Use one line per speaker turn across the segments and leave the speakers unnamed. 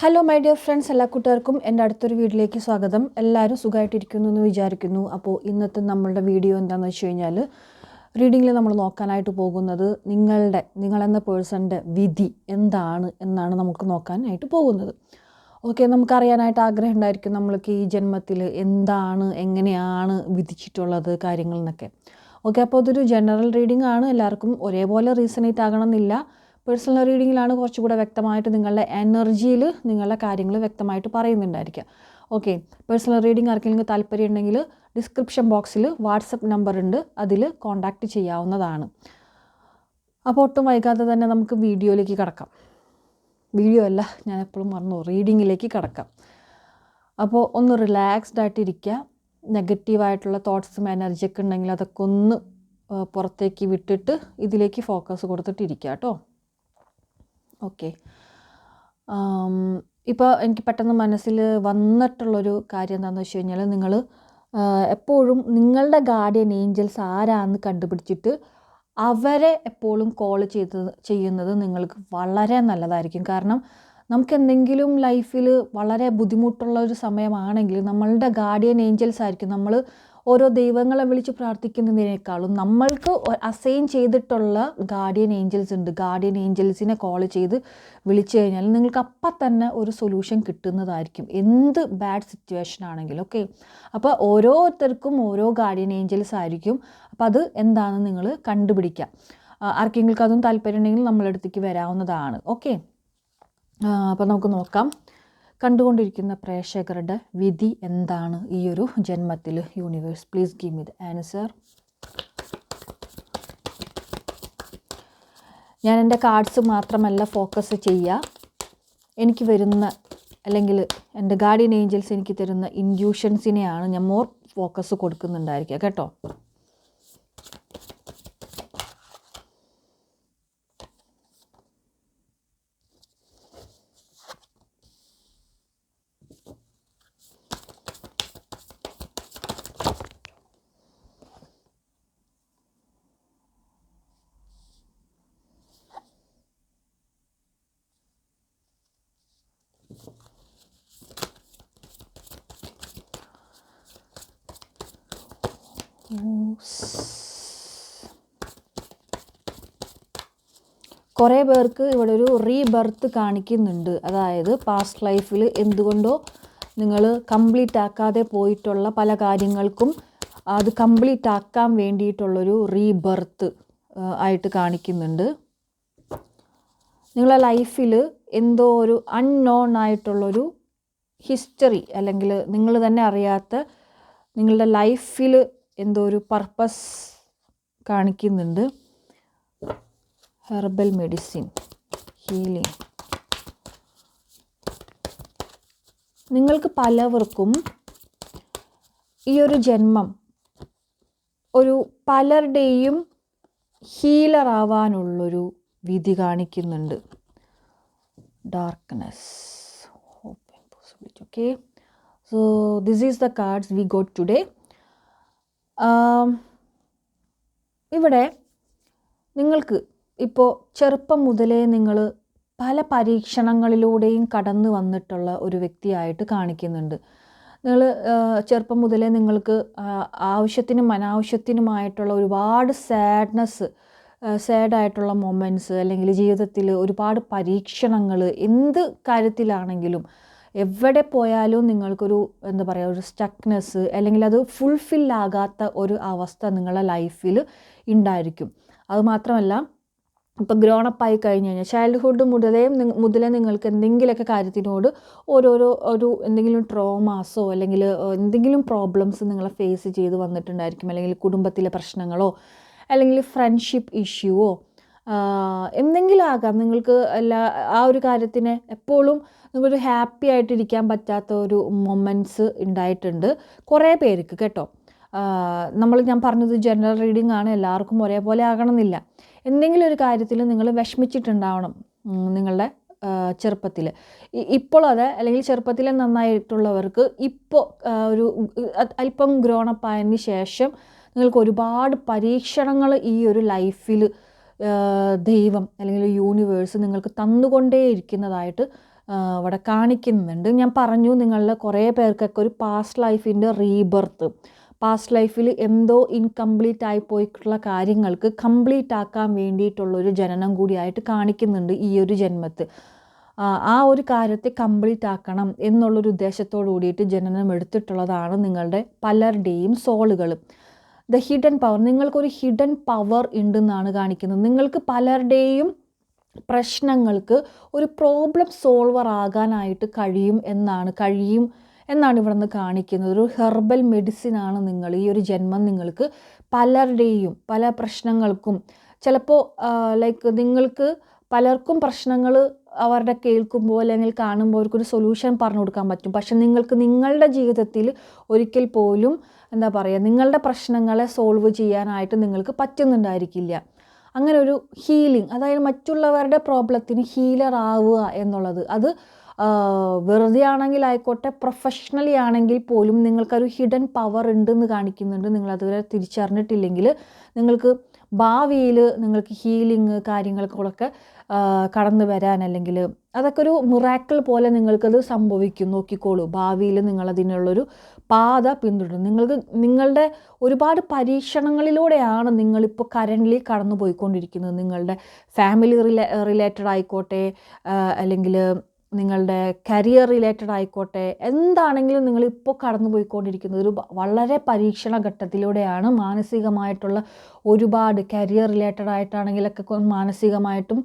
Hello my dear friends എല്ലാ കൂട്ടുകാർക്കും എന്റെ അടുത്തൊരു വീട്ടിലേക്ക് സ്വാഗതം. എല്ലാവരും സുഖമായിട്ടിരിക്കുന്നു എന്ന് വിചാരിക്കുന്നു. അപ്പോൾ ഇന്നത്തെ നമ്മളുടെ വീഡിയോ എന്താണെന്ന് വെച്ച് കഴിഞ്ഞാൽ റീഡിങ്ങിൽ നമ്മൾ നോക്കാനായിട്ട് പോകുന്നത് നിങ്ങളുടെ നിങ്ങളെന്ന പേഴ്സന്റെ വിധി എന്താണ് എന്നാണ് നമുക്ക് നോക്കാനായിട്ട് പോകുന്നത്. ഓക്കെ നമുക്കറിയാനായിട്ട് ആഗ്രഹം ഉണ്ടായിരിക്കും നമ്മൾക്ക് ഈ ജന്മത്തിൽ എന്താണ് എങ്ങനെയാണ് വിധിച്ചിട്ടുള്ളത് കാര്യങ്ങൾ എന്നൊക്കെ. ഓക്കെ അപ്പോൾ അതൊരു ജനറൽ റീഡിംഗ് ആണ്. എല്ലാവർക്കും ഒരേപോലെ റീസണേറ്റ് ആകണമെന്നില്ല പേഴ്സണൽ റീഡിങ്ങിലാണ് കുറച്ചുകൂടെ വ്യക്തമായിട്ട് നിങ്ങളുടെ എനർജിയിൽ നിങ്ങളുടെ കാര്യങ്ങൾ വ്യക്തമായിട്ട് പറയുന്നുണ്ടായിരിക്കുക. ഓക്കെ പേഴ്സണൽ റീഡിംഗ് ആർക്കെങ്കിലും താല്പര്യം ഉണ്ടെങ്കിൽ ഡിസ്ക്രിപ്ഷൻ ബോക്സിൽ വാട്സപ്പ് നമ്പർ ഉണ്ട് അതിൽ കോൺടാക്റ്റ് ചെയ്യാവുന്നതാണ്. അപ്പോൾ ഒട്ടും വൈകാതെ തന്നെ നമുക്ക് വീഡിയോയിലേക്ക് കടക്കാം. വീഡിയോ അല്ല ഞാൻ എപ്പോഴും മറന്നു റീഡിങ്ങിലേക്ക് കടക്കാം. അപ്പോൾ ഒന്ന് റിലാക്സ്ഡ് ആയിട്ട് ഇരിക്കുക നെഗറ്റീവായിട്ടുള്ള തോട്ട്സും എനർജിയൊക്കെ ഉണ്ടെങ്കിൽ അതൊക്കെ ഒന്ന് പുറത്തേക്ക് വിട്ടിട്ട് ഇതിലേക്ക് ഫോക്കസ് കൊടുത്തിട്ടിരിക്കുക കേട്ടോ. ഓക്കെ. ഇപ്പോൾ എനിക്ക് പെട്ടെന്ന് മനസ്സിൽ വന്നിട്ടുള്ളൊരു കാര്യം എന്താണെന്ന് വെച്ച് കഴിഞ്ഞാൽ നിങ്ങൾ എപ്പോഴും നിങ്ങളുടെ ഗാർഡിയൻ ഏഞ്ചൽസ് ആരാന്ന് കണ്ടുപിടിച്ചിട്ട് അവരെ എപ്പോഴും കോൾ ചെയ്ത് ചെയ്യുന്നത് നിങ്ങൾക്ക് വളരെ നല്ലതായിരിക്കും. കാരണം നമുക്ക് എന്തെങ്കിലും ലൈഫിൽ വളരെ ബുദ്ധിമുട്ടുള്ള ഒരു സമയമാണെങ്കിൽ നമ്മളുടെ ഗാർഡിയൻ ഏഞ്ചൽസ് ആയിരിക്കും നമ്മൾ ഓരോ ദൈവങ്ങളെ വിളിച്ച് പ്രാർത്ഥിക്കുന്നതിനേക്കാളും നമ്മൾക്ക് അസൈൻ ചെയ്തിട്ടുള്ള ഗാർഡിയൻ ഏഞ്ചൽസ് ഉണ്ട്. ഗാർഡിയൻ ഏഞ്ചൽസിനെ കോൾ ചെയ്ത് വിളിച്ചു കഴിഞ്ഞാൽ നിങ്ങൾക്ക് അപ്പം തന്നെ ഒരു സൊല്യൂഷൻ കിട്ടുന്നതായിരിക്കും. എന്ത് ബാഡ് സിറ്റുവേഷൻ ആണെങ്കിലും ഓക്കെ അപ്പോൾ ഓരോരുത്തർക്കും ഓരോ ഗാർഡിയൻ ഏഞ്ചൽസ് ആയിരിക്കും. അപ്പം അത് എന്താണെന്ന് നിങ്ങൾ കണ്ടുപിടിക്കുക. ആർക്കെങ്കിലും അതും താല്പര്യം ഉണ്ടെങ്കിൽ നമ്മളെ അടുത്തേക്ക് വരാവുന്നതാണ് ഓക്കെ അപ്പോൾ നമുക്ക് നോക്കാം. കണ്ടുകൊണ്ടിരിക്കുന്ന പ്രേക്ഷകരുടെ വിധി എന്താണ് ഈ ഒരു ജന്മത്തിൽ? Universe please give me the answer ഞാൻ എന്റെ കാർഡ്സ് മാത്രമല്ല ഫോക്കസ് ചെയ്യുക. എനിക്ക് വരുന്ന അല്ലെങ്കിൽ എന്റെ ഗാർഡിയൻ ഏഞ്ചൽസ് എനിക്ക് തരുന്ന ഇൻഡ്യൂഷൻസിനെയാണ് ഞാൻ മോർ ഫോക്കസ് കൊടുക്കുന്നുണ്ടായിരിക്കുക. കേട്ടോ? കുറേ പേർക്ക് ഇവിടെ ഒരു റീബർത്ത് കാണിക്കുന്നുണ്ട്. അതായത് പാസ്റ്റ് ലൈഫിൽ എന്തുകൊണ്ടോ നിങ്ങൾ കംപ്ലീറ്റ് ആക്കാതെ പോയിട്ടുള്ള പല കാര്യങ്ങൾക്കും അത് കംപ്ലീറ്റ് ആക്കാൻ വേണ്ടിയിട്ടുള്ളൊരു റീബർത്ത് ആയിട്ട് കാണിക്കുന്നുണ്ട്. നിങ്ങളെ ലൈഫിൽ എന്തോ ഒരു അൺനോൺ ആയിട്ടുള്ളൊരു ഹിസ്റ്ററി അല്ലെങ്കിൽ നിങ്ങൾ തന്നെ അറിയാത്ത നിങ്ങളുടെ ലൈഫിൽ എന്തോ ഒരു പർപ്പസ് കാണിക്കുന്നുണ്ട്. ഹെർബൽ മെഡിസിൻ ഹീലിംഗ് നിങ്ങൾക്ക് പലവർക്കും ഈ ഒരു ജന്മം ഒരു പലരുടെയും ഹീലറാവാനുള്ളൊരു വിധി കാണിക്കുന്നുണ്ട്. Darkness okay so this is the cards we got today ഇവിടെ നിങ്ങൾക്ക് ഇപ്പോൾ ചെറുപ്പം മുതലേ നിങ്ങൾ പല പരീക്ഷണങ്ങളിലൂടെയും കടന്നു വന്നിട്ടുള്ള ഒരു വ്യക്തിയായിട്ട് കാണിക്കുന്നുണ്ട്. നിങ്ങൾ ചെറുപ്പം മുതലേ നിങ്ങൾക്ക് ആവശ്യത്തിനും അനാവശ്യത്തിനുമായിട്ടുള്ള ഒരുപാട് സാഡ്നെസ് സാഡായിട്ടുള്ള മൊമെന്റ്സ് അല്ലെങ്കിൽ ജീവിതത്തിൽ ഒരുപാട് പരീക്ഷണങ്ങൾ എന്ത് കാര്യത്തിലാണെങ്കിലും എവിടെ പോയാലും നിങ്ങൾക്കൊരു എന്താ പറയുക ഒരു സ്റ്റക്നെസ് അല്ലെങ്കിൽ അത് ഫുൾഫിൽ ആകാത്ത ഒരു അവസ്ഥ നിങ്ങളുടെ ലൈഫിൽ ഉണ്ടായിരിക്കും. അതുമാത്രമല്ല ഇപ്പോൾ ഗ്രോണപ്പ് ആയി കഴിഞ്ഞ് കഴിഞ്ഞാൽ ചൈൽഡ്ഹുഡ് മുതലേ മുതലേ നിങ്ങൾക്ക് എന്തെങ്കിലുമൊക്കെ കാര്യത്തിനോട് ഓരോരോ ഒരു എന്തെങ്കിലും ട്രോമാസോ അല്ലെങ്കിൽ എന്തെങ്കിലും പ്രോബ്ലംസ് നിങ്ങളെ ഫേസ് ചെയ്ത് വന്നിട്ടുണ്ടായിരിക്കും. അല്ലെങ്കിൽ കുടുംബത്തിലെ പ്രശ്നങ്ങളോ അല്ലെങ്കിൽ ഫ്രണ്ട്ഷിപ്പ് ഇഷ്യൂവോ എന്തെങ്കിലും ആകാം നിങ്ങൾക്ക് എല്ലാ ആ ഒരു കാര്യത്തിന് എപ്പോഴും നിങ്ങൾക്കൊരു ഹാപ്പി ആയിട്ടിരിക്കാൻ പറ്റാത്ത ഒരു മൊമെന്റ്സ് ഉണ്ടായിട്ടുണ്ട്. കുറേ പേർക്ക് കേട്ടോ. നമ്മൾ ഞാൻ പറഞ്ഞത് ജനറൽ റീഡിംഗ് ആണ്. എല്ലാവർക്കും ഒരേപോലെ ആകണമെന്നില്ല. എന്തെങ്കിലും ഒരു കാര്യത്തിൽ നിങ്ങൾ വിഷമിച്ചിട്ടുണ്ടാവണം നിങ്ങളുടെ ചെറുപ്പത്തിൽ. ഇപ്പോൾ അതെ അല്ലെങ്കിൽ ചെറുപ്പത്തിലെ നന്നായിട്ടുള്ളവർക്ക് ഇപ്പോൾ ഒരു അല്പം ഗ്രോണപ്പ് ആയതിന് ശേഷം നിങ്ങൾക്ക് ഒരുപാട് പരീക്ഷണങ്ങൾ ഈ ഒരു ലൈഫിൽ ദൈവം അല്ലെങ്കിൽ യൂണിവേഴ്സ് നിങ്ങൾക്ക് തന്നുകൊണ്ടേയിരിക്കുന്നതായിട്ട് അവിടെ കാണിക്കുന്നുണ്ട്. ഞാൻ പറഞ്ഞു നിങ്ങളുടെ കുറേ പേർക്കൊക്കെ ഒരു പാസ്റ്റ് ലൈഫിന്റെ റീബർത്ത് പാസ്റ്റ് ലൈഫിൽ എന്തോ ഇൻകംപ്ലീറ്റ് ആയി പോയിട്ടുള്ള കാര്യങ്ങൾക്ക് കംപ്ലീറ്റ് ആക്കാൻ വേണ്ടിയിട്ടുള്ളൊരു ജനനം കൂടിയായിട്ട് കാണിക്കുന്നുണ്ട് ഈ ഒരു ജന്മത്ത്. ആ ഒരു കാര്യത്തെ കംപ്ലീറ്റ് ആക്കണം എന്നുള്ളൊരു ഉദ്ദേശത്തോടു കൂടിയിട്ട് ജനനം എടുത്തിട്ടുള്ളതാണ് നിങ്ങളുടെ പലരുടെയും സോളുകൾ ദ ഹിഡൻ പവർ നിങ്ങൾക്കൊരു ഹിഡൻ പവർ ഉണ്ടെന്നാണ് കാണിക്കുന്നത്. നിങ്ങൾക്ക് പലരുടെയും പ്രശ്നങ്ങൾക്ക് ഒരു പ്രോബ്ലം സോൾവർ ആകാനായിട്ട് കഴിയും എന്നാണ് കഴിയും എന്നാണ് ഇവിടെ നിന്ന് കാണിക്കുന്നത്. ഒരു ഹെർബൽ മെഡിസിൻ ആണ് നിങ്ങൾ ഈ ഒരു ജന്മം നിങ്ങൾക്ക് പലരുടെയും പല പ്രശ്നങ്ങൾക്കും ചിലപ്പോൾ ലൈക്ക് നിങ്ങൾക്ക് പലർക്കും പ്രശ്നങ്ങൾ അവരുടെ കേൾക്കുമ്പോൾ അല്ലെങ്കിൽ കാണുമ്പോൾ അവർക്കൊരു സൊല്യൂഷൻ പറഞ്ഞു കൊടുക്കാൻ പറ്റും. പക്ഷെ നിങ്ങൾക്ക് നിങ്ങളുടെ ജീവിതത്തിൽ ഒരിക്കൽ പോലും എന്താ പറയുക നിങ്ങളുടെ പ്രശ്നങ്ങളെ സോൾവ് ചെയ്യാനായിട്ട് നിങ്ങൾക്ക് പറ്റുന്നുണ്ടായിരിക്കില്ല. അങ്ങനെ ഒരു ഹീലിംഗ് അതായത് മറ്റുള്ളവരുടെ പ്രോബ്ലത്തിന് ഹീലർ ആവുക എന്നുള്ളത് അത് വെറുതെ ആണെങ്കിൽ ആയിക്കോട്ടെ പ്രൊഫഷണലി ആണെങ്കിൽ പോലും നിങ്ങൾക്കൊരു ഹിഡൻ പവർ ഉണ്ടെന്ന് കാണിക്കുന്നുണ്ട്. നിങ്ങളതുവരെ തിരിച്ചറിഞ്ഞിട്ടില്ലെങ്കിൽ നിങ്ങൾക്ക് ഭാവിയിൽ നിങ്ങൾക്ക് ഹീലിംഗ് കാര്യങ്ങൾക്കൊക്കെ കടന്നു വരാൻ അല്ലെങ്കിൽ അതൊക്കെ ഒരു മിറാക്കിൾ പോലെ നിങ്ങൾക്കത് സംഭവിക്കും. നോക്കിക്കോളൂ. ഭാവിയിൽ നിങ്ങളതിനുള്ളൊരു പാത പിന്തുടരും നിങ്ങൾക്ക് നിങ്ങളുടെ ഒരുപാട് പരീക്ഷണങ്ങളിലൂടെയാണ് നിങ്ങളിപ്പോൾ കറന്റ്ലി കടന്നു പോയിക്കൊണ്ടിരിക്കുന്നത്. നിങ്ങളുടെ ഫാമിലി റിലേ റിലേറ്റഡ് ആയിക്കോട്ടെ അല്ലെങ്കിൽ നിങ്ങളുടെ കരിയർ റിലേറ്റഡ് ആയിക്കോട്ടെ എന്താണെങ്കിലും നിങ്ങളിപ്പോൾ കടന്നു പോയിക്കൊണ്ടിരിക്കുന്നത്. ഒരു വളരെ പരീക്ഷണ ഘട്ടത്തിലൂടെയാണ് മാനസികമായിട്ടുള്ള ഒരുപാട് കരിയർ റിലേറ്റഡ് ആയിട്ടാണെങ്കിലൊക്കെ മാനസികമായിട്ടും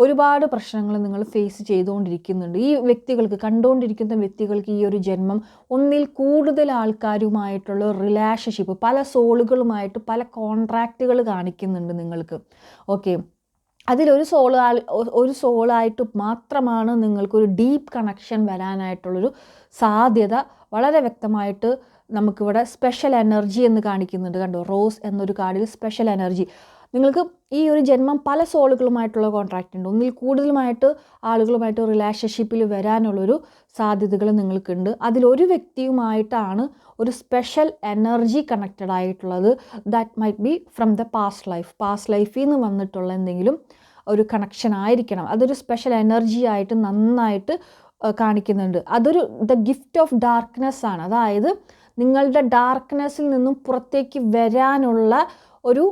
ഒരുപാട് പ്രശ്നങ്ങൾ നിങ്ങൾ ഫേസ് ചെയ്തുകൊണ്ടിരിക്കുന്നുണ്ട്. ഈ വ്യക്തികൾക്ക് കണ്ടുകൊണ്ടിരിക്കുന്ന വ്യക്തികൾക്ക് ഈ ഒരു ജന്മം ഒന്നിൽ കൂടുതൽ ആൾക്കാരുമായിട്ടുള്ള റിലേഷൻഷിപ്പ് പല സോളുകളുമായിട്ട് പല കോൺട്രാക്റ്റുകൾ കാണിക്കുന്നുണ്ട് നിങ്ങൾക്ക്. ഓക്കെ അതിലൊരു സോൾ ഒരു സോളായിട്ട് മാത്രമാണ് നിങ്ങൾക്കൊരു ഡീപ്പ് കണക്ഷൻ വരാനായിട്ടുള്ളൊരു സാധ്യത വളരെ വ്യക്തമായിട്ട് നമുക്കിവിടെ സ്പെഷ്യൽ എനർജി എന്ന് കാണിക്കുന്നുണ്ട്. കണ്ടോ? റോസ് എന്നൊരു കാർഡിൽ സ്പെഷ്യൽ എനർജി നിങ്ങൾക്ക് ഈ ഒരു ജന്മം പല സോളുകളുമായിട്ടുള്ള കോൺട്രാക്റ്റ് ഉണ്ട്. ഒന്നിൽ കൂടുതലുമായിട്ട് ആളുകളുമായിട്ട് റിലേഷൻഷിപ്പിൽ വരാനുള്ളൊരു സാധ്യതകൾ നിങ്ങൾക്കുണ്ട്. അതിലൊരു വ്യക്തിയുമായിട്ടാണ് ഒരു സ്പെഷ്യൽ എനർജി കണക്റ്റഡ് ആയിട്ടുള്ളത്. That might be from the past life past ലൈഫിൽ നിന്ന് വന്നിട്ടുള്ള എന്തെങ്കിലും ഒരു കണക്ഷൻ ആയിരിക്കണം. അതൊരു സ്പെഷ്യൽ എനർജി ആയിട്ട് നന്നായിട്ട് കാണിക്കുന്നുണ്ട്. അതൊരു ദ ഗിഫ്റ്റ് ഓഫ് ഡാർക്ക്നെസ് ആണ്. അതായത് നിങ്ങളുടെ ഡാർക്ക്നെസ്സിൽ നിന്നും പുറത്തേക്ക് വരാനുള്ള ഒരു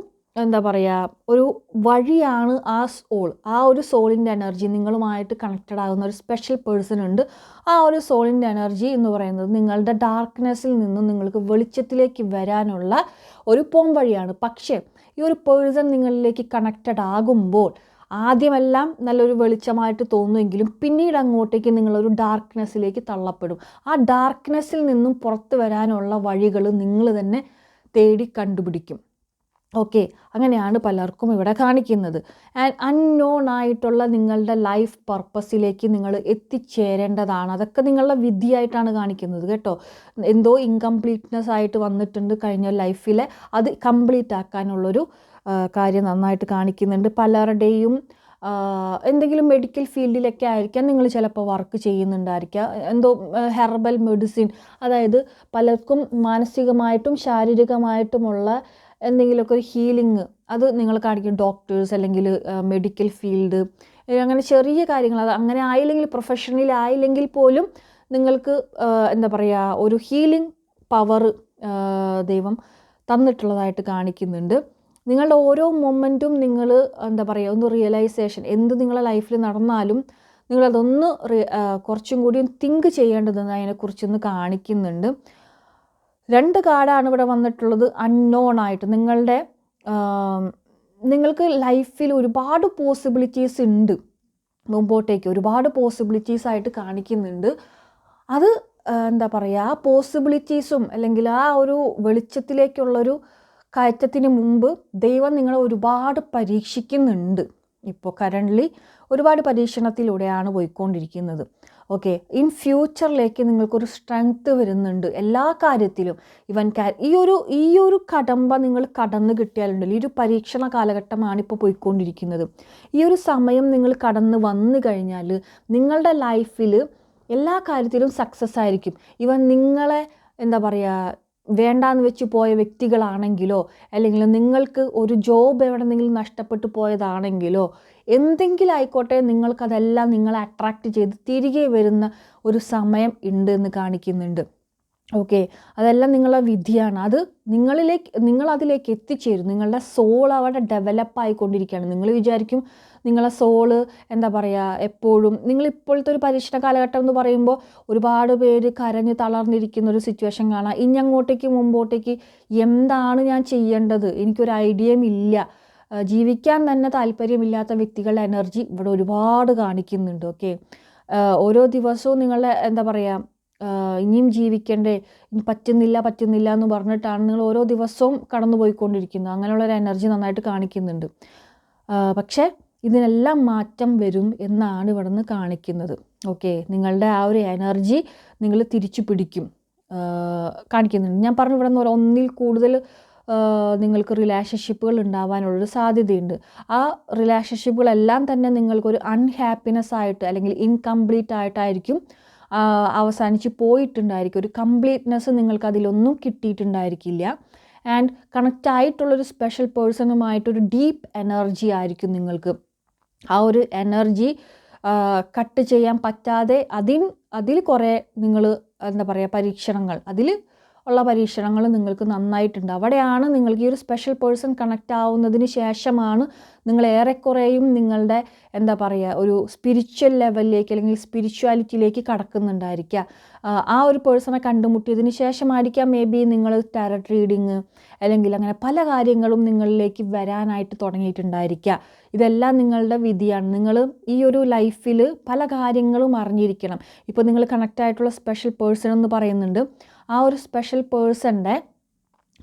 എന്താ പറയുക ഒരു വഴിയാണ് ആ സോൾ ആ ഒരു സോളിന്റെ എനർജി നിങ്ങളുമായിട്ട് കണക്റ്റഡ് ആകുന്ന ഒരു സ്പെഷ്യൽ പേഴ്സൺ ഉണ്ട്. ആ ഒരു സോളിന്റെ എനർജി എന്ന് പറയുന്നത് നിങ്ങളുടെ ഡാർക്ക്നെസ്സിൽ നിന്നും നിങ്ങൾക്ക് വെളിച്ചത്തിലേക്ക് വരാനുള്ള ഒരു പോം വഴിയാണ്. പക്ഷേ ഈ ഒരു പേഴ്സൺ നിങ്ങളിലേക്ക് കണക്റ്റഡ് ആകുമ്പോൾ ആദ്യമെല്ലാം നല്ലൊരു വെളിച്ചമായിട്ട് തോന്നുമെങ്കിലും പിന്നീട് അങ്ങോട്ടേക്ക് നിങ്ങളൊരു ഡാർക്ക്നെസ്സിലേക്ക് തള്ളപ്പെടും. ആ ഡാർക്ക്നെസ്സിൽ നിന്നും പുറത്തു വരാനുള്ള വഴികൾ നിങ്ങൾ തന്നെ തേടി കണ്ടുപിടിക്കും. ഓക്കെ അങ്ങനെയാണ് പലർക്കും ഇവിടെ കാണിക്കുന്നത്. ആൻഡ് അൺനോൺ ആയിട്ടുള്ള നിങ്ങളുടെ ലൈഫ് പർപ്പസിലേക്ക് നിങ്ങൾ എത്തിച്ചേരേണ്ടതാണ്. അതൊക്കെ നിങ്ങളുടെ വിധിയായിട്ടാണ് കാണിക്കുന്നത് കേട്ടോ. എന്തോ ഇൻകംപ്ലീറ്റ്നെസ് ആയിട്ട് വന്നിട്ടുണ്ട് കഴിഞ്ഞ ലൈഫിലെ അത് കംപ്ലീറ്റ് ആക്കാനുള്ളൊരു കാര്യം നന്നായിട്ട് കാണിക്കുന്നുണ്ട്. പലരുടെയും എന്തെങ്കിലും മെഡിക്കൽ ഫീൽഡിലൊക്കെ ആയിരിക്കാം നിങ്ങൾ ചിലപ്പോൾ വർക്ക് ചെയ്യുന്നുണ്ടായിരിക്കാം. എന്തോ ഹെർബൽ മെഡിസിൻ അതായത് പലർക്കും മാനസികമായിട്ടും ശാരീരികമായിട്ടുമുള്ള എന്തെങ്കിലുമൊക്കെ ഒരു ഹീലിംഗ് അത് നിങ്ങൾ കാണിക്കും. ഡോക്ടേഴ്സ് അല്ലെങ്കിൽ മെഡിക്കൽ ഫീൽഡ് അങ്ങനെ ചെറിയ കാര്യങ്ങൾ. അത് അങ്ങനെ ആയില്ലെങ്കിൽ പ്രൊഫഷണലി ആയില്ലെങ്കിൽ പോലും നിങ്ങൾക്ക് എന്താ പറയുക ഒരു ഹീലിംഗ് പവർ ദൈവം തന്നിട്ടുള്ളതായിട്ട് കാണിക്കുന്നുണ്ട്. നിങ്ങളുടെ ഓരോ മൊമെന്റും നിങ്ങൾ എന്താ പറയുക ഒന്ന് റിയലൈസേഷൻ എന്ത് നിങ്ങളുടെ ലൈഫിൽ നടന്നാലും നിങ്ങളതൊന്ന് കുറച്ചും കൂടി തിങ്ക് ചെയ്യേണ്ടതെന്ന് അതിനെക്കുറിച്ചൊന്ന് കാണിക്കുന്നുണ്ട്. രണ്ട് കാർഡാണ് ഇവിടെ വന്നിട്ടുള്ളത് അൺനോൺ ആയിട്ട്. നിങ്ങളുടെ നിങ്ങൾക്ക് ലൈഫിൽ ഒരുപാട് പോസിബിലിറ്റീസ് ഉണ്ട്. മുമ്പോട്ടേക്ക് ഒരുപാട് പോസിബിലിറ്റീസ് ആയിട്ട് കാണിക്കുന്നുണ്ട്. അത് എന്താ പറയുക ആ പോസിബിലിറ്റീസും അല്ലെങ്കിൽ ആ ഒരു വെളിച്ചത്തിലേക്കുള്ളൊരു കയറ്റത്തിന് മുമ്പ് ദൈവം നിങ്ങളെ ഒരുപാട് പരീക്ഷിക്കുന്നുണ്ട്. ഇപ്പോൾ കറന്റ്ലി ഒരുപാട് പരീക്ഷണത്തിലൂടെയാണ് പോയിക്കൊണ്ടിരിക്കുന്നത്. ഓക്കെ ഇൻ ഫ്യൂച്ചറിലേക്ക് നിങ്ങൾക്കൊരു സ്ട്രെങ്ത് വരുന്നുണ്ട്. എല്ലാ കാര്യത്തിലും ഇവൻ ഈ ഒരു ഈ ഒരു കടമ്പ നിങ്ങൾ കടന്നു കിട്ടിയാലുണ്ടല്ലോ ഈ ഒരു പരീക്ഷണ കാലഘട്ടമാണ് ഇപ്പോൾ പോയിക്കൊണ്ടിരിക്കുന്നത്. ഈ ഒരു സമയം നിങ്ങൾ കടന്ന് വന്നു കഴിഞ്ഞാൽ നിങ്ങളുടെ ലൈഫിൽ എല്ലാ കാര്യത്തിലും സക്സസ് ആയിരിക്കും. ഇവൻ നിങ്ങളെ എന്താ പറയുക വേണ്ടാന്ന് വെച്ച് പോയ വ്യക്തികളാണെങ്കിലോ അല്ലെങ്കിൽ നിങ്ങൾക്ക് ഒരു ജോബ് എവിടെന്നെങ്കിലും നഷ്ടപ്പെട്ടു പോയതാണെങ്കിലോ എന്തെങ്കിലും ആയിക്കോട്ടെ നിങ്ങൾക്കതെല്ലാം നിങ്ങളെ അട്രാക്റ്റ് ചെയ്ത് തിരികെ വരുന്ന ഒരു സമയം ഉണ്ട് എന്ന് കാണിക്കുന്നുണ്ട്. ഓക്കെ. അതെല്ലാം നിങ്ങളുടെ വിധിയാണ്. അത് നിങ്ങളിലേക്ക് നിങ്ങൾ അതിലേക്ക് എത്തിച്ചേരും. നിങ്ങളുടെ സോൾ അവിടെ ഡെവലപ്പ് ആയിക്കൊണ്ടിരിക്കുകയാണ്. നിങ്ങൾ വിചാരിക്കും നിങ്ങളെ സോൾ എന്താ പറയുക എപ്പോഴും നിങ്ങൾ ഇപ്പോഴത്തെ ഒരു പരീക്ഷണ കാലഘട്ടം എന്ന് പറയുമ്പോൾ ഒരുപാട് പേര് കരഞ്ഞ് തളർന്നിരിക്കുന്ന ഒരു സിറ്റുവേഷൻ കാണാം. ഇനി അങ്ങോട്ടേക്ക് മുമ്പോട്ടേക്ക് എന്താണ് ഞാൻ ചെയ്യേണ്ടത്? എനിക്കൊരു ഐഡിയയും ഇല്ല. ജീവിക്കാൻ തന്നെ താല്പര്യമില്ലാത്ത വ്യക്തികളുടെ എനർജി ഇവിടെ ഒരുപാട് കാണിക്കുന്നുണ്ട്. ഓക്കെ. ഓരോ ദിവസവും നിങ്ങളുടെ എന്താ പറയുക ഇനിയും ജീവിക്കണ്ടേ? പറ്റുന്നില്ല പറ്റുന്നില്ല എന്ന് പറഞ്ഞിട്ടാണ് നിങ്ങൾ ഓരോ ദിവസവും കടന്നു പോയിക്കൊണ്ടിരിക്കുന്നത് അങ്ങനെയുള്ളൊരു എനർജി നന്നായിട്ട് കാണിക്കുന്നുണ്ട്. പക്ഷേ ഇതിനെല്ലാം മാറ്റം വരും എന്നാണ് ഇവിടെ നിന്ന് കാണിക്കുന്നത്. ഓക്കെ നിങ്ങളുടെ ആ ഒരു എനർജി നിങ്ങൾ തിരിച്ചു പിടിക്കും. കാണിക്കുന്നുണ്ട്. ഞാൻ പറഞ്ഞു ഇവിടെ നിന്ന് ഒന്നിൽ കൂടുതൽ നിങ്ങൾക്ക് റിലേഷൻഷിപ്പുകൾ ഉണ്ടാവാനുള്ളൊരു സാധ്യതയുണ്ട്. ആ റിലേഷൻഷിപ്പുകളെല്ലാം തന്നെ നിങ്ങൾക്കൊരു അൺഹാപ്പിനെസ് ആയിട്ട് അല്ലെങ്കിൽ ഇൻകംപ്ലീറ്റ് ആയിട്ടായിരിക്കും അവസാനിച്ച് പോയിട്ടുണ്ടായിരിക്കും. ഒരു കംപ്ലീറ്റ്നെസ് നിങ്ങൾക്ക് അതിലൊന്നും കിട്ടിയിട്ടുണ്ടായിരിക്കില്ല. ആൻഡ് കണക്റ്റ് ആയിട്ടുള്ളൊരു സ്പെഷ്യൽ പേഴ്സണുമായിട്ടൊരു ഡീപ്പ് എനർജി ആയിരിക്കും നിങ്ങൾക്ക്. ആ ഒരു എനർജി കട്ട് ചെയ്യാൻ പറ്റാതെ അതിൽ അതിൽ കുറേ നിങ്ങൾ എന്താ പറയുക പരീക്ഷണങ്ങൾ അതിൽ ഉള്ള പരീക്ഷണങ്ങൾ നിങ്ങൾക്ക് നന്നായിട്ടുണ്ട്. അവിടെയാണ് നിങ്ങൾക്ക് ഈ ഒരു സ്പെഷ്യൽ പേഴ്സൺ കണക്റ്റ് ആവുന്നതിന് ശേഷമാണ് നിങ്ങൾ ഏറെക്കുറെയും നിങ്ങളുടെ എന്താ പറയുക ഒരു സ്പിരിച്വൽ ലെവലിലേക്ക് അല്ലെങ്കിൽ സ്പിരിച്വാലിറ്റിയിലേക്ക് കടക്കുന്നുണ്ടായിരിക്കുക. ആ, ഒരു പേഴ്സണെ കണ്ടുമുട്ടിയതിന് ശേഷമായിരിക്കാം മേ ബി നിങ്ങൾ ടാരറ്റ് റീഡിങ് അല്ലെങ്കിൽ അങ്ങനെ പല കാര്യങ്ങളും നിങ്ങളിലേക്ക് വരാനായിട്ട് തുടങ്ങിയിട്ടുണ്ടായിരിക്കുക. ഇതെല്ലാം നിങ്ങളുടെ വിധിയാണ്. നിങ്ങൾ ഈ ഒരു ലൈഫിൽ പല കാര്യങ്ങളും അറിഞ്ഞിരിക്കണം. ഇപ്പോൾ നിങ്ങൾ കണക്റ്റ് ആയിട്ടുള്ള സ്പെഷ്യൽ പേഴ്സൺ എന്ന് പറയുന്നുണ്ട്. ആ ഒരു സ്പെഷ്യൽ പേഴ്സന്റെ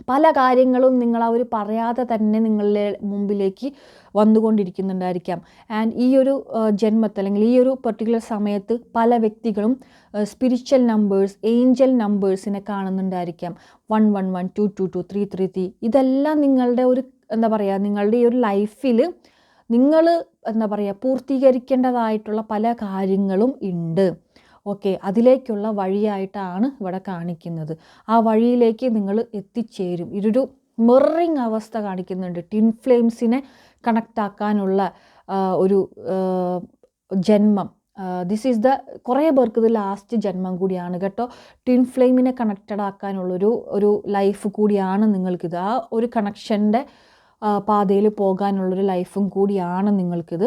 പല കാര്യങ്ങളും നിങ്ങൾ അവർ പറയാതെ തന്നെ നിങ്ങളുടെ മുമ്പിലേക്ക് വന്നുകൊണ്ടിരിക്കുന്നുണ്ടായിരിക്കാം. ആൻഡ് ഈ ഒരു ജന്മത്തിൽ അല്ലെങ്കിൽ ഈ ഒരു പെർട്ടിക്കുലർ സമയത്ത് പല വ്യക്തികളും സ്പിരിച്വൽ നമ്പേഴ്സ് ഏഞ്ചൽ നമ്പേഴ്സിനെ കാണുന്നുണ്ടായിരിക്കാം. One one one two two two three three three ഇതെല്ലാം നിങ്ങളുടെ ഒരു എന്താ പറയുക നിങ്ങളുടെ ഈ ഒരു ലൈഫിൽ നിങ്ങൾ എന്താ പറയുക പൂർത്തീകരിക്കേണ്ടതായിട്ടുള്ള പല കാര്യങ്ങളും ഉണ്ട്. ഓക്കെ അതിലേക്കുള്ള വഴിയായിട്ടാണ് ഇവിടെ കാണിക്കുന്നത്. ആ വഴിയിലേക്ക് നിങ്ങൾ എത്തിച്ചേരും. ഇതൊരു മിററിങ് അവസ്ഥ കാണിക്കുന്നുണ്ട്. ടിൻ ഫ്ലെയിംസിനെ കണക്റ്റ് ആക്കാനുള്ള ഒരു ജന്മം. ദിസ് ഈസ് ദ കുറേ പേർക്ക് ഇത് ലാസ്റ്റ് ജന്മം കൂടിയാണ് കേട്ടോ. ടിൻ ഫ്ലെയിമിനെ കണക്റ്റഡ് ആക്കാനുള്ളൊരു ഒരു ലൈഫ് കൂടിയാണ് നിങ്ങൾക്കിത്. ആ ഒരു കണക്ഷന്റെ പാതയിൽ പോകാനുള്ളൊരു ലൈഫും കൂടിയാണ് നിങ്ങൾക്കിത്.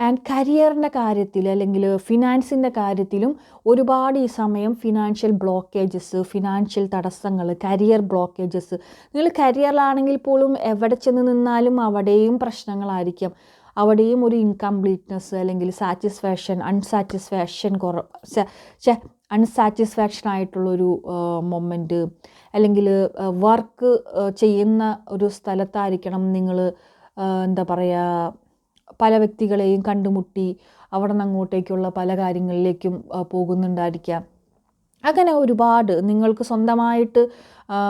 ആൻഡ് കരിയറിന്റെ കാര്യത്തിൽ അല്ലെങ്കിൽ ഫിനാൻസിന്റെ കാര്യത്തിലും ഒരുപാട് ഈ സമയം ഫിനാൻഷ്യൽ ബ്ലോക്കേജസ് ഫിനാൻഷ്യൽ തടസ്സങ്ങൾ കരിയർ ബ്ലോക്കേജസ് നിങ്ങൾ കരിയറിലാണെങ്കിൽ പോലും എവിടെ ചെന്ന് നിന്നാലും അവിടെയും പ്രശ്നങ്ങളായിരിക്കാം. അവിടെയും ഒരു ഇൻകംപ്ലീറ്റ്നെസ് അല്ലെങ്കിൽ സാറ്റിസ്ഫാക്ഷൻ അൺസാറ്റിസ്ഫാക്ഷൻ കുറ അൺസാറ്റിസ്ഫാക്ഷൻ ആയിട്ടുള്ളൊരു മൊമെന്റ് അല്ലെങ്കിൽ വർക്ക് ചെയ്യുന്ന ഒരു സ്ഥലത്തായിരിക്കണം നിങ്ങൾ എന്താ പറയുക പല വ്യക്തികളെയും കണ്ടുമുട്ടി അവിടെ നിന്ന് അങ്ങോട്ടേക്കുള്ള പല കാര്യങ്ങളിലേക്കും പോകുന്നുണ്ടായിരിക്കാം. അങ്ങനെ ഒരുപാട് നിങ്ങൾക്ക് സ്വന്തമായിട്ട്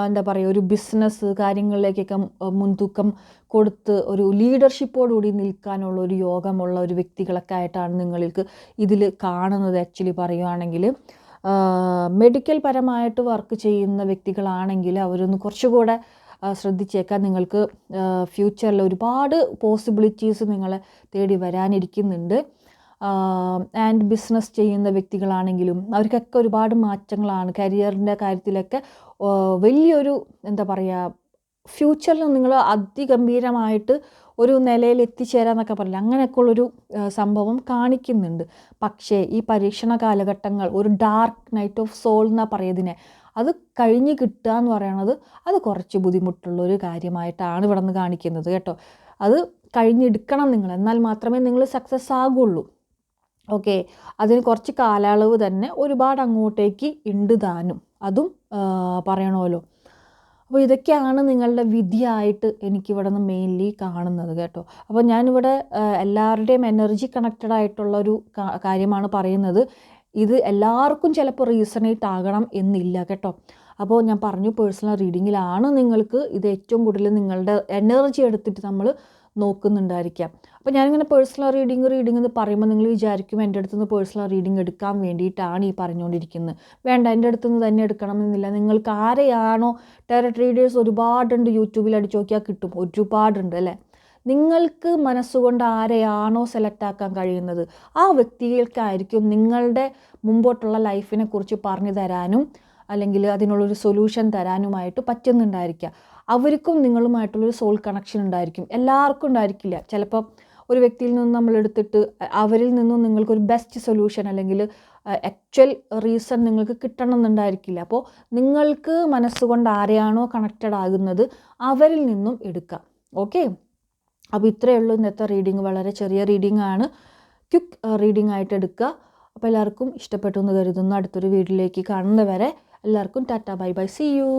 എന്താ പറയുക ഒരു ബിസിനസ് കാര്യങ്ങളിലേക്കൊക്കെ മുൻതൂക്കം കൊടുത്ത് ഒരു ലീഡർഷിപ്പോടുകൂടി നിൽക്കാനുള്ള ഒരു യോഗമുള്ള ഒരു വ്യക്തികളൊക്കെ ആയിട്ടാണ് നിങ്ങൾക്ക് ഇതിൽ കാണുന്നത് ആക്ച്വലി പറയുകയാണെങ്കിൽ മെഡിക്കൽ പരമായിട്ട് വർക്ക് ചെയ്യുന്ന വ്യക്തികളാണെങ്കിൽ അവരൊന്ന് കുറച്ചുകൂടെ ആ, ശ്രദ്ധിച്ചേക്കാം നിങ്ങൾക്ക് ഫ്യൂച്ചറിൽ ഒരുപാട് പോസിബിലിറ്റീസ് നിങ്ങളെ തേടി വരാനിരിക്കുന്നുണ്ട്. ആൻഡ് ബിസിനസ് ചെയ്യുന്ന വ്യക്തികളാണെങ്കിലും അവർക്കൊക്കെ ഒരുപാട് മാറ്റങ്ങളാണ്. കരിയറിന്റെ കാര്യത്തിലൊക്കെ വലിയൊരു എന്താ പറയുക ഫ്യൂച്ചറിൽ നിങ്ങൾ അതിഗംഭീരമായിട്ട് ഒരു നിലയിൽ എത്തിച്ചേരാന്നൊക്കെ പറയില്ല അങ്ങനെയൊക്കെ ഉള്ളൊരു സംഭവം കാണിക്കുന്നുണ്ട്. പക്ഷേ ഈ പരീക്ഷണ കാലഘട്ടങ്ങൾ ഒരു ഡാർക്ക് നൈറ്റ് ഓഫ് സോൾ എന്നാണ് പറയുന്നതിനെ അത് കഴിഞ്ഞ് കിട്ടുക എന്ന് പറയണത് അത് കുറച്ച് ബുദ്ധിമുട്ടുള്ള ഒരു കാര്യമായിട്ടാണ് ഇവിടെ നിന്ന് കാണിക്കുന്നത് കേട്ടോ. അത് കഴിഞ്ഞെടുക്കണം നിങ്ങൾ എന്നാൽ മാത്രമേ നിങ്ങൾ സക്സസ് ആകുള്ളൂ. ഓക്കെ അതിന് കുറച്ച് കാലയളവ് തന്നെ ഒരുപാട് അങ്ങോട്ടേക്ക് ഉണ്ട് താനും. അതും പറയണമല്ലോ അപ്പോൾ ഇതൊക്കെയാണ് നിങ്ങളുടെ വിധിയായിട്ട് എനിക്കിവിടെ നിന്ന് മെയിൻലി കാണുന്നത് കേട്ടോ. അപ്പോൾ ഞാനിവിടെ എല്ലാവരുടെയും എനർജി കണക്റ്റഡ് ആയിട്ടുള്ള ഒരു കാര്യമാണ് പറയുന്നത്. ഇത് എല്ലാവർക്കും ചിലപ്പോൾ റീസണേറ്റ് ആകണം എന്നില്ല കേട്ടോ. അപ്പോൾ ഞാൻ പറഞ്ഞു പേഴ്സണൽ റീഡിങ്ങിലാണ് നിങ്ങൾക്ക് ഇത് ഏറ്റവും കൂടുതൽ നിങ്ങളുടെ എനർജി എടുത്തിട്ട് നമ്മൾ നോക്കുന്നുണ്ടായിരിക്കാം. അപ്പോൾ ഞാനിങ്ങനെ പേഴ്സണൽ റീഡിങ് റീഡിംഗ് എന്ന് പറയുമ്പോൾ നിങ്ങൾ വിചാരിക്കും എന്റെ അടുത്ത് നിന്ന് പേഴ്സണൽ റീഡിംഗ് എടുക്കാൻ വേണ്ടിയിട്ടാണ് ഈ പറഞ്ഞുകൊണ്ടിരിക്കുന്നത്. വേണ്ട എന്റെ അടുത്ത് നിന്ന് തന്നെ എടുക്കണമെന്നില്ല നിങ്ങൾക്ക് ആരെയാണോ ടാരറ്റ് റീഡേഴ്സ് ഒരുപാടുണ്ട് യൂട്യൂബിൽ അടിച്ചു നോക്കിയാൽ കിട്ടും. ഒരുപാടുണ്ട് അല്ലേ? നിങ്ങൾക്ക് മനസ്സുകൊണ്ട് ആരെയാണോ സെലക്ട് ആക്കാൻ കഴിയുന്നത് ആ വ്യക്തികൾക്കായിരിക്കും നിങ്ങളുടെ മുമ്പോട്ടുള്ള ലൈഫിനെ കുറിച്ച് പറഞ്ഞു തരാനും അല്ലെങ്കിൽ അതിനുള്ളൊരു സൊല്യൂഷൻ തരാനുമായിട്ട് പറ്റുന്നുണ്ടായിരിക്കുക. അവർക്കും നിങ്ങളുമായിട്ടുള്ളൊരു സോൾ കണക്ഷൻ ഉണ്ടായിരിക്കും. എല്ലാവർക്കും ഉണ്ടായിരിക്കില്ല. ചിലപ്പോൾ ഒരു വ്യക്തിയിൽ നിന്ന് നമ്മൾ എടുത്തിട്ട് അവരിൽ നിന്നും നിങ്ങൾക്കൊരു ബെസ്റ്റ് സൊല്യൂഷൻ അല്ലെങ്കിൽ ആക്ച്വൽ റീസൺ നിങ്ങൾക്ക് കിട്ടണം എന്നുണ്ടായിരിക്കില്ല അപ്പോൾ നിങ്ങൾക്ക് മനസ്സുകൊണ്ട് ആരെയാണോ കണക്റ്റഡ് ആകുന്നത് അവരിൽ നിന്നും എടുക്കുക. ഓക്കെ അപ്പോൾ ഇത്രയേ ഉള്ളൂ ഇന്നത്തെ റീഡിങ് വളരെ ചെറിയ റീഡിംഗ് ആണ്. ക്വിക്ക് റീഡിംഗ് ആയിട്ട് എടുക്കുക. അപ്പോൾ എല്ലാവർക്കും ഇഷ്ടപ്പെട്ടു എന്ന് കരുതുന്നു. അടുത്തൊരു വീഡിയോയിലേക്ക് കാണുന്നവരെ എല്ലാവർക്കും tata bye bye. See you